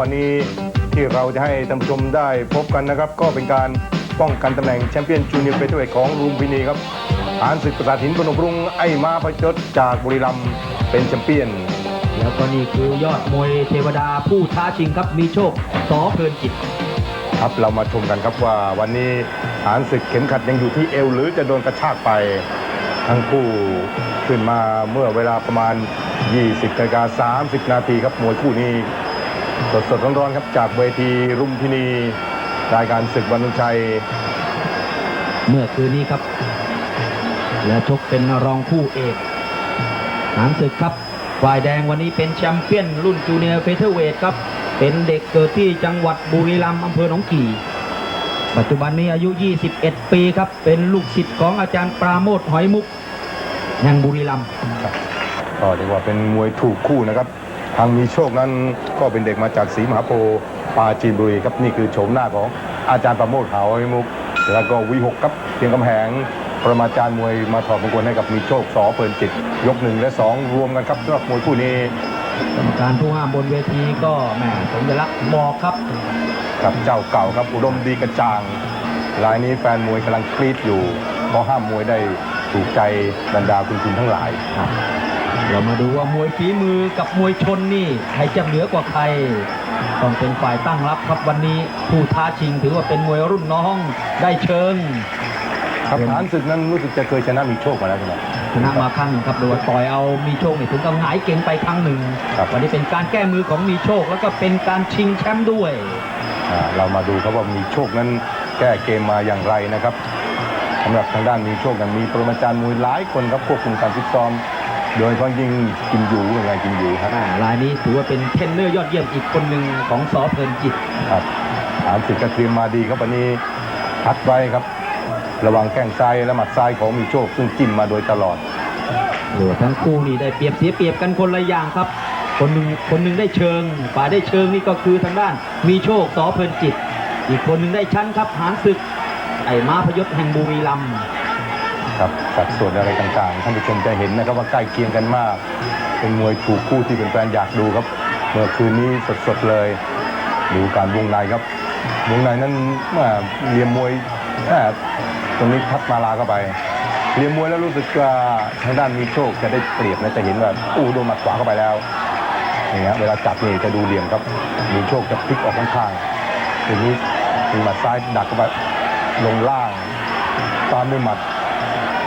วันนี้ที่เราจะให้ท่านผู้ชมได้พบกันนะครับ ก็เป็นการป้องกันตำแหน่งแชมเปี้ยนจูเนียร์เฟเธอร์เวทของลุมพินีครับหานศึกประสาทหินพนมรุงไอ้มาประจดจากบุรีรัมย์เป็นแชมเปี้ยน แล้วก็นี่คือยอดมวยเทวดาผู้ท้าชิงครับมีโชคสอเพลินจิต ครับเรามาชมกันครับว่าวันนี้หานศึกเข็มขัดยังอยู่ที่เอว หรือจะโดนกระชากไปทั้งคู่ขึ้นมาเมื่อเวลาประมาณ 20นาฬิกา30 นาทีครับมวยคู่นี้ สดสดๆร้อนๆครับจากเวทีรุมพินีรายการศึกวันลุงชัย เมื่อคืนนี้ครับ และชกเป็นรองคู่เอกหางศึกครับ ฝ่ายแดงวันนี้เป็นแชมเปี้ยนรุ่นจูเนียร์เฟเธอร์เวทครับ เป็นเด็กเกิดที่จังหวัดบุรีรัมย์อำเภอหนองกี่ ปัจจุบันนี้อายุ 21 ปีครับ เป็นลูกศิษย์ของอาจารย์ปราโมทหอยมุกแห่งบุรีรัมย์ก็เรียกว่าเป็นมวยถูกคู่นะครับ ทางมีโชคนั้นก็เป็นเด็กมาจากศรีมหาโพธิ์ปราจีนบุรีครับนี่คือโฉมหน้าของอาจารย์ประโมทขาวไอ้มุก แล้วก็วีหกครับเพียงกำแหงประมาจารย์มวยมาถอดมงคลให้กับมีโชคสอเพลินจิต ยกหนึ่งและสองรวมกันครับสำหรับมวยคู่นี้กรรมการผู้ห้ามบนเวทีก็แหมสัญลักษณ์บอกครับกับเจ้าเก่าครับอุดมดีกระจ่างรายนี้แฟนมวยกำลังกรี๊ดอยู่เพราะห้ามมวยได้ถูกใจบรรดาคุณคุณทั้งหลาย เรามาดูว่ามวยฝีมือกับมวยชนนี่ใครจะเหนือกว่าใคร ต้องเป็นฝ่ายตั้งรับครับวันนี้ผู้ท้าชิงถือว่าเป็นมวยรุ่นน้องได้เชิงครับฐานศึกนั้นรู้สึกจะเคยชนะมีโชคมาแล้วใช่ไหมชนะมาครั้งหนึ่งครับโดยต่อยเอามีโชคนี่ถึงกับหงายเก่งไปครั้งหนึ่งครับวันนี้เป็นการแก้มือของมีโชคแล้วก็เป็นการชิงแชมป์ด้วยอ่าเรามาดูครับว่ามีโชคนั้นแก้เกมมาอย่างไรนะครับสำหรับทางด้านมีโชคนั้นมีปรมาจารย์มวยหลายคนครับควบคุมการฟิตซ้อม โดยเฉพาะยิ่งกินอยู่ยังไงกินอยู่ครับอ่ารายนี้ถือว่าเป็นเทรนเนอร์ยอดเยี่ยมอีกคนหนึ่งของสอเพลินจิตครับฐานศึกก็เตรียมมาดีครับวันนี้พัดไว้ครับ ระหวังแข้งซ้ายและหมัดซ้ายของมีโชคซึ่งจิ้มมาโดยตลอดโอ้ทั้งคู่นี่ได้เปรียบเสียเปรียบกันคนละอย่างครับ คนหนึ่งคนหนึ่งได้เชิงฝ่ายได้เชิงนี่ก็คือทางด้าน มีโชคสอเพลินจิต อีกคนหนึ่งได้ชั้นครับหานศึกไอ้ม้าพยศแห่งบุรีรัมย์ ครับสัดส่วนอะไรต่างๆ ท่านผู้ชมจะเห็นนะครับว่าใกล้เคียงกันมาก เป็นมวยถูกคู่ที่เป็นแฟนอยากดูครับ เมื่อคืนนี้สดๆเลย ดูการวงในครับ วงในนั้นเมื่อเรียมมวยแม่ตรงนี้พัดมาลาเข้าไปเรียมมวยแล้วรู้สึกว่าทางด้านมีโชคจะได้เปรียบนะจะเห็นว่าอู้โดนหมัดขวาเข้าไปแล้วนี่ฮะเวลาจับนี่จะดูเหลี่ยมครับ มีโชคจะพลิกออกข้างๆทีนี้มีหมัดซ้ายดักเข้าไปลงล่างตามด้วยหมัด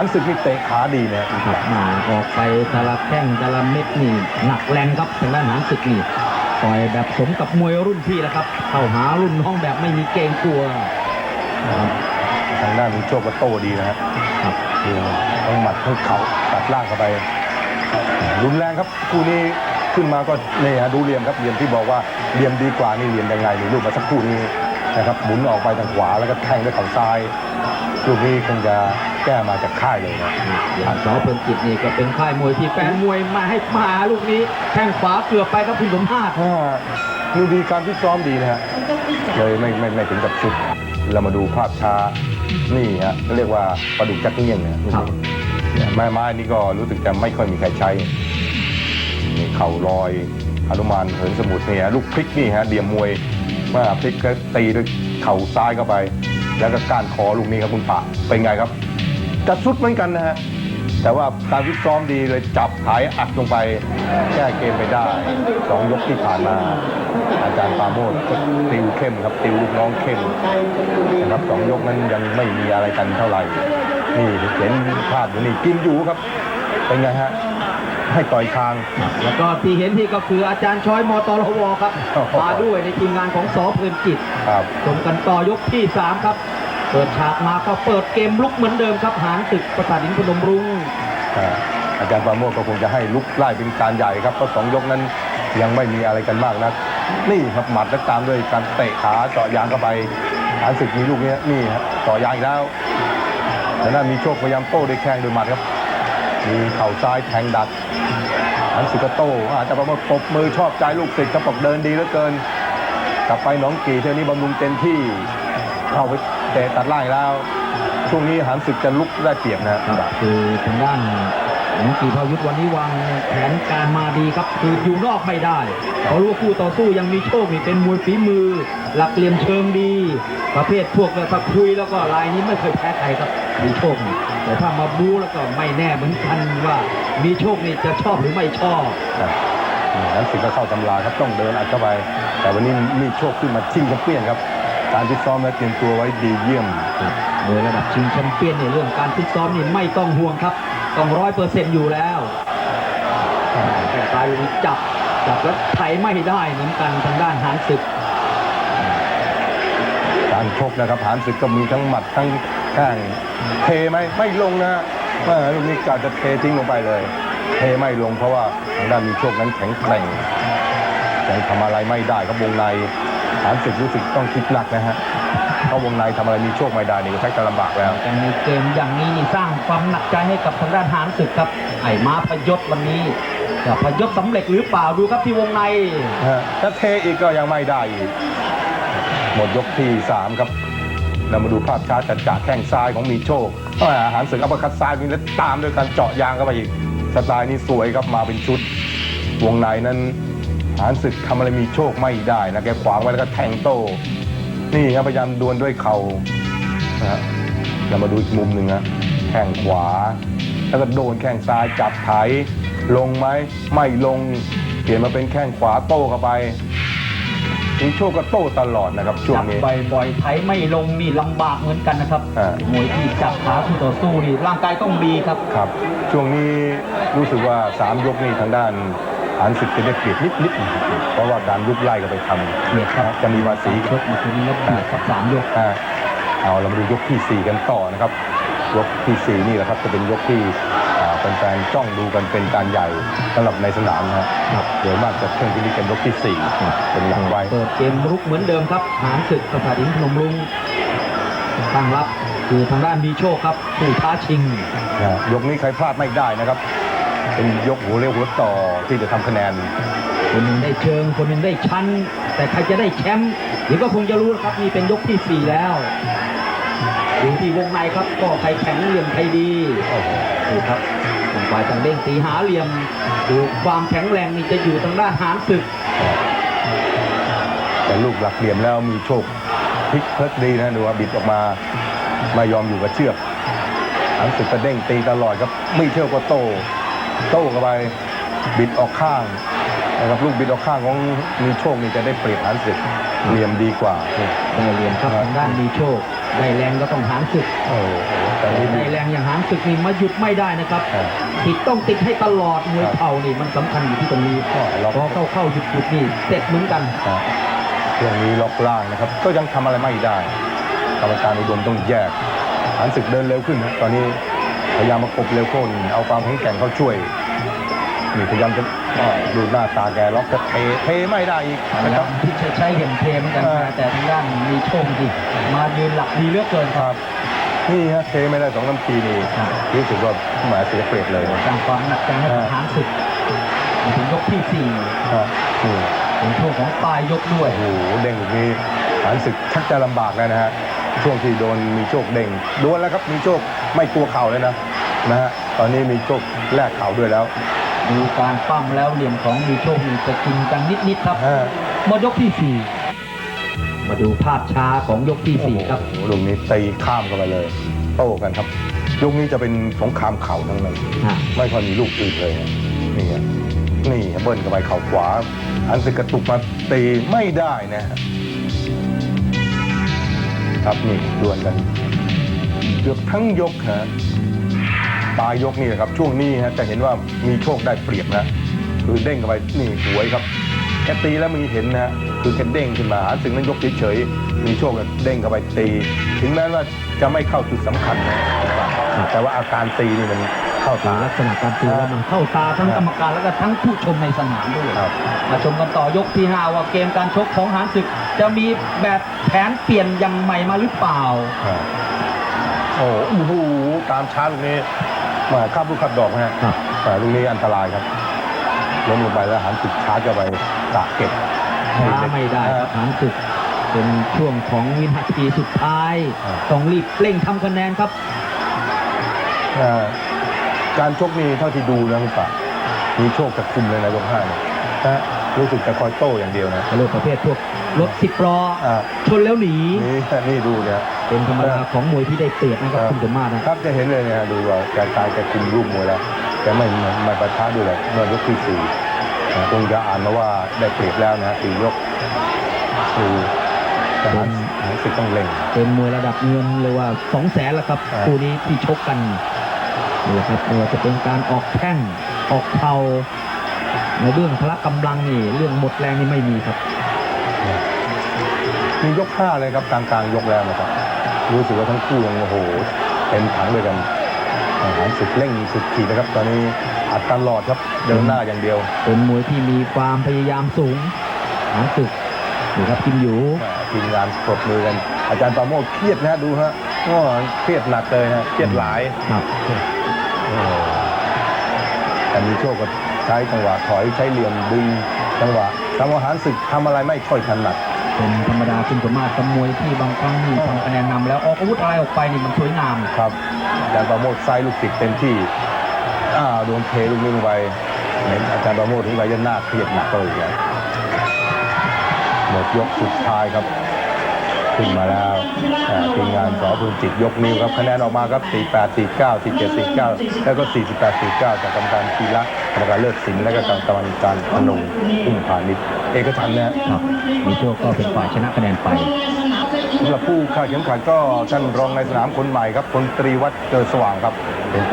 หันศึกนี่เตะขาดีเนี่ยมาออกไปแตะละแข้งแตะละเม็ดนี่หนักแรงครับทางด้านหานศึกนี่ต่อยแบบสมกับมวยรุ่นพี่แล้วครับ เข้าหารุ่นน้องแบบไม่มีเกรงกลัวทางด้านมีโชคก็โต้ดีนะฮะครับดูทั้งหมัดทั้งเข่าตัดล่างเข้าไป รุนแรงครับคู่นี้ขึ้นมาก็นี่ฮะดูเหลี่ยมครับเหลี่ยมที่บอกว่าเหลี่ยมดีกว่านี่เหลี่ยมยังไงนี่รูปมาสักครู่นี้นะครับหมุนออกไปทางขวาแล้วก็แทงด้วยเข่าซ้ายลูกนี้คงจะ แก้มาจากค่ายเลยนะอย่างสอเพลินจิตนี่ก็เป็นค่ายมวยที่แฟนมวยมาให้มาลูกนี้แข้งขวาเกือบไปครับคุณสมภาษณ์อ่าดูดีการฟิตซ้อมดีนะฮะเลยไม่ไม่ไม่ถึงกับชุด เรามาดูภาพช้านี่ฮะเรียกว่าปลาดุกจักเงี้ยงเนี่ยครับไม้ไม้นี่ก็รู้สึกจะไม่ค่อยมีใครใช้นี่เข่าลอยหนุมานเหินสมุทรเนี่ยลูกพลิกนี่ฮะเดียมมวยเมื่อพลิกก็ตีด้วยเข่าซ้ายเข้าไป แล้วก็ก้านคอลูกนี้ครับคุณปะเป็นไงครับ จะสุดเหมือนกันนะฮะ แต่ว่าการฟิตซ้อมดีเลยจับหายอัดลงไป แก้เกมไปได้สองยกที่ผ่านมา อาจารย์ปราโมดก็ติวเข้มครับติวลูกน้องเข้มนะครับสองยกนั้นยังไม่มีอะไรกันเท่าไหร่ นี่เห็นภาพอยู่นี่กินอยู่ครับ เป็นไงฮะให้ต่อยคาง แล้วก็ที่เห็นที่ก็คืออาจารย์ช้อยมตรวครับ มาด้วยในทีมงานของสอเพลินจิตครับชมกันต่อยกที่ 3 ครับ เปิดฉากมาก็เปิดเกมลุกเหมือนเดิมครับ หางตึกประสาทหินพนมรุง้งอาจารย์ปราโมดก็คงจะให้ลุกไล่เป็นการใหญ่ครับเพราะสองยกนั้นยังไม่มีอะไรกันมากนักนี่ครับหมัดแล้วตามด้วยการเตะขาเจาะยางเข้าไปฐานศึกมีลูกนี้นี่ครับเจาะยางอีกแล้วแล้วนั่นมีโชคพยายามโต้ด้วยแข้งด้วยหมัดครับมีเข่าซ้ายแทงดักฐานศึกก็โต้อาจจะประโมทปบมือชอบใจลูกศิษย์ครับบอกเดินดีเหลือเกิน กลับไปหนองกี่เที่ยวนี้บำรุงเต็มที่เข้าไป เตะตัดล่างอีกแล้ว ช่วงนี้หานศึกจะลุกได้เปรียบนะครับ คือทางด้านหลวงกี่พายุทธวันนี้วางแผนการมาดีครับ คืออยู่นอกไม่ได้เขารู้ว่าคู่ต่อสู้ยังมีโชคนี่เป็นมวยฝีมือ หลักเหลี่ยมเชิงดี ประเภทพวกถ้าคุยแล้วก็ลายนี้ไม่เคยแพ้ใครครับมีโชคนี่แต่ถ้ามาบู๊แล้วก็ไม่แน่เหมือนกันว่า มีโชคนี่จะชอบหรือไม่ชอบครับนี่นั้นสิงก็เข้าตำราครับต้องเดินอัดเข้าไป แต่วันนี้มีโชคขึ้นมาชิงแชมเปี้ยนครับ การที่ซ้อมและเตรียมตัวไว้ดีเยี่ยมโดยระดับชิงแชมเปี้ยนในยเรื่องการฟิตซ้อมนี่ไม่ต้องห่วงครับ ต้องร้อยเปอร์เซ็นต์อยู่แล้วแต่กลายเป็นจับจับแล้วไถไม่ได้เหมือนกันทางด้านหานศึก การชกนะครับหานศึกก็มีทั้งหมัดทั้งแข้งเทไหมไม่ลงนะเมื่อลูกนี้กาจะเททิ้งลงไปเลย เทไม่ลงเพราะว่าทางด้านมีโชคนั้นแข็งแกร่งยังทำอะไรไม่ได้ครับวงใน หานศึกรู้สึกต้องคิดหนักนะฮะเพราะวงในทำอะไรมีโชคไม่ได้นี่ก็ชักจะลำบากแล้วการมีเกมอย่างนี้นี่สร้างความหนักใจให้กับทางด้านหานศึกครับ ไอ้ม้าพยศวันนี้จะพยศสำเร็จหรือเปล่าดูครับที่วงในฮะถ้าเทอีกก็ยังไม่ได้อีกหมดยกที่สามครับเรามาดูภาพช้าจัดจ่าแข้งซ้ายของมีโชคอาหารเสริมอัปเปอร์คัดซ้ายนี่แล้วตามด้วยการเจาะยางเข้าไปอีกสไตล์นี้สวยครับมาเป็นชุด วงในนั้น หานศึกทำอะไรมีโชคไม่ได้นะแกขวางไว้แล้วก็แทงโต้นี่ครับพยายามดวลด้วยเข่านะฮะเรามาดูอีกมุมหนึ่งนะแข้งขวา แล้วก็โดนแข้งซ้ายจับไถลงไหมไม่ลงเปลี่ยนมาเป็นแข้งขวาโต้เข้าไปมีโชคก็โต้ตลอดนะครับช่วงจับนี้ บ่อยๆไถไม่ลงนี่ลำบากเหมือนกันนะครับอ่า มวยที่จับขาคู่ต่อสู้นี่ร่างกายต้องดีครับ ครับ ช่วงนี้รู้สึกว่าสามยกนี่ทางด้าน หานศึกจะได้เปรียบนิดๆนะครับเพราะว่าการลุกไล่ก็ไปทำเบียดครับจะมีภาษีชกมาคืนนี้แล้วเบียดครับสามยกอ่าเอาเรามาดูยกที่ 4 กันต่อนะครับ ยกทีสี่4 นี่แหละครับจะเป็นยกที่อ่าแฟนๆจ้องดูกันเป็นการใหญ่สำหรับในสนามนะฮะครับโดยมากจะเพ่งที่นี่กันยกที่ 4 เป็นหลักไว้เปิดเกมรุกเหมือนเดิมครับหานศึกประสาทหินพนมรุ้งตั้งรับคือทางด้านมีโชคครับผู้ท้าชิงนะฮะยกนี้ใครพลาดไม่ได้นะครับ เป็นยกหัวเรียวหัวต่อที่จะทำคะแนน คนหนึ่งได้เชิงคนหนึ่งได้ชั้น แต่ใครจะได้แชมป์เดี๋ยวก็คงจะรู้นะครับนี่เป็นยกที่สี่แล้วอยู่ที่วงในครับก็ใครแข็งเหลี่ยมใครดีโอ้โหนี่ครับทางฝ่ายต่างเด้งตีหาเหลี่ยมดูความแข็งแรงนี่จะอยู่ทางด้านหานศึก แต่ลูกหลักเหลี่ยมแล้วมีโชคพลิกเพลิกดีนะดูว่าบิดออกมาไม่ยอมอยู่กับเชือกหางศึกกระเด้งตีตลอดครับไม่เที่ยวก็โต้ โต้เข้าไปบิดออกข้างนะครับลูกบิดออกข้างของมีโชคนี่จะได้เปรียบหางศึกเหลี่ยมดีกว่าเป็นเหลี่ยมครับทางด้านมีโชค ได้แรงก็ต้องหานศึกโอ้โหแต่นี่ได้แรงอย่างหานศึกนี่มาหยุดไม่ได้นะครับอ่าติดต้องติดให้ตลอดมวยเข่านี่มันสำคัญอยู่ที่ตรงนี้ก็ล็อกพอเข้าเข้าหยุดหยุดนี่เสร็จเหมือนกันอ่าเรื่องนี้ล็อกล่างนะครับ ก็ยังทำอะไรไม่ได้กรรมการอุดมต้องแยกหางศึกเดินเร็วขึ้นนะตอนนี้ พยายามมากบเร็วขึ้นเอาความแข็งแกร่งเข้าช่วยนี่พยายามจะอ่าดูหน้าตาแกล็อกจะเทเทไม่ได้อีกนะนะคครัรับบที่ใช้ใช้เห็นเทเหมือนกันเออนะแต่ทางด้านมีโชคดีมายืนหลักดีเหลือกเกินคครับรับนี่ฮะเทไม่ได้สองน้ำทีนี่ครับรู้สึกว่าหมายเสียเปรียบเลยสร้างความหนักใจให้กับหานศึกมาถึงยกที่สี่ครับนี่เป็นช่วงของปลายยกด้วยโอ้โหเด้งแบบนี้หานศึกชักจะลำบากแล้วนะฮะช่วงที่โดนมีโชคเด้งโดนแล้วครับมีโชค ไม่กลัวเข่าเลยนะนะฮะตอนนี้มีโชคแลกเข่าด้วยแล้วมีการปั้มแล้วเหลี่ยมของมีโชคนี่จะจริงจังนิดๆครับฮะ หมดยกที่สี่มาดูภาพช้าของยกที่สี่ครับ โอ้โหลูกนี้ตีข้ามกันไปเลยโต้กันครับยกนี้จะเป็นสงครามเข่าทั้งนั้นอะไม่ค่อยมีลูกอื่นเลยนะนี่ไงนี่เบิ้ลกันไปเข่าขวา อันสึกกระตุกมาตีไม่ได้นะฮะครับนี่ดวลกันเกือบทั้งยกฮะปลายยกนี่แหละครับช่วงนี้ฮะจะเห็นว่ามีโชคได้เปรียบนะคือเด้งเข้าไปนี่สวยครับแค่ตีแล้วมีเห็นนะฮะคือแค่เด้งขึ้นมาอันสึกนั้นยกเฉยๆมีโชคเด้งเข้าไปตี ถึงแม้ว่าจะไม่เข้าจุดสำคัญนะแต่ว่าอาการตีนี่มันเข้าดูตาลักษณะการตีแล้วมันเข้าตาทั้งครับกรรมการแล้วก็ทั้งผู้ชมในสนามด้วยครับมาชมกันต่อยกที่ 5 ว่าเกมการชกของหานศึก จะมีแบบแผนเปลี่ยนอย่างใหม่มาหรือเปล่าอ่า โอ้โหตามช้าลูกนี้แมาข้ามลูกขัดดอกนะฮะครับ แต่ลูกนี้อันตรายครับล้มลงไปแล้วหันติดชาร์จเข้าไปกะเก็บช้าไม่ได้ครับหานศึกเป็นช่วงของวินาทีสุดท้ายอ่าต้องรีบเร่งทำคะแนนครับอ่าการชกนี่เท่าที่ดูนะคุณป่ามีโชคจะคุมเลยนะยกห้าเนี่ยนะรู้สึกจะคอยโต้อย่างเดียวนะเรื่องประเภทพวก รถสิบล้ออ่า ชนแล้วหนี นี่นี่ดูเนี่ย เป็นธรรมดาของมวยที่ได้เปรียบนะครับครับคุณสมมาตรนะ ครับจะเห็นเลยเนี่ยดูว่าแกตายแกคุมรูปมวยแล้วแกไม่ไม่ไม่ประท้าด้วยเลยเมื่อยกที่สี่นะคงจะอ่านมาว่าได้เปรียบแล้วนะฮะสี่ยกคือทหารทหารศึกต้องเล่ง เป็นมวยระดับเงินเลยว่าสองแสนละครับครับ คู่นี้ที่ชกกันนี่แหละครับไม่ว่าจะเป็นการออกแข้งออกเข่าในเรื่องพละกำลังนี่เรื่องหมดแรงนี่ไม่มีครับ มียกห้าเลยครับกลางกลางๆยกแล้วนะครับ รู้สึกว่าทั้งคู่ยังโอ้โหเต็มถังด้วยกันทหารศึกเร่งสุดขีดนะครับ ตอนนี้อัดตลอดครับเดินหน้าอย่างเดียว เป็นมวยที่มีความพยายามสูงหางศึกนี่ครับกิมอยู่แหม่ทีมงานปรบมือกัน อาจารย์ปราโมทเครียดนะดูฮะก็เครียดหนักเลยนะเครียดหลายครับโอ้แต่มีโชคก็ใช้จังหวะถอยใช้เหลี่ยมดึงจังหวะทำอาหารศึกทำอะไรไม่ค่อยถนัด เป็นธรรมดาคุณสมมาตรกับมวยที่บางครั้งนี่ทำคะแนนนำแล้วออกอาวุธอะไรออกไปนี่มันสวยงามครับอาจารย์ปราโมทไซลูกศิษย์เต็มที่อ้าวโดนเทลูกนี้ลงไปเห็นอาจารย์ปราโมทถึงไปยันหน้าเครียดหนักเลยครับหมดยกสุดท้ายครับ ขึ้นมาแล้วทีมงานสอพึงจิตยกนิ้วครับคะแนนออกมาครับ 48 49 47 49 แล้วก็ 48 49 จากกรรมการทีละ กรรมการเลิศศิลป์และก็กรรมการพนงพุ่มพาณิชย์เอกฉันท์นะฮะครับมีโชคก็เป็นฝ่ายชนะคะแนนไปสำหรับผู้คาดเข็มขัดก็ท่านรองในสนามคนใหม่ครับพลตรีวัฒน์เจอสว่างครับเป็น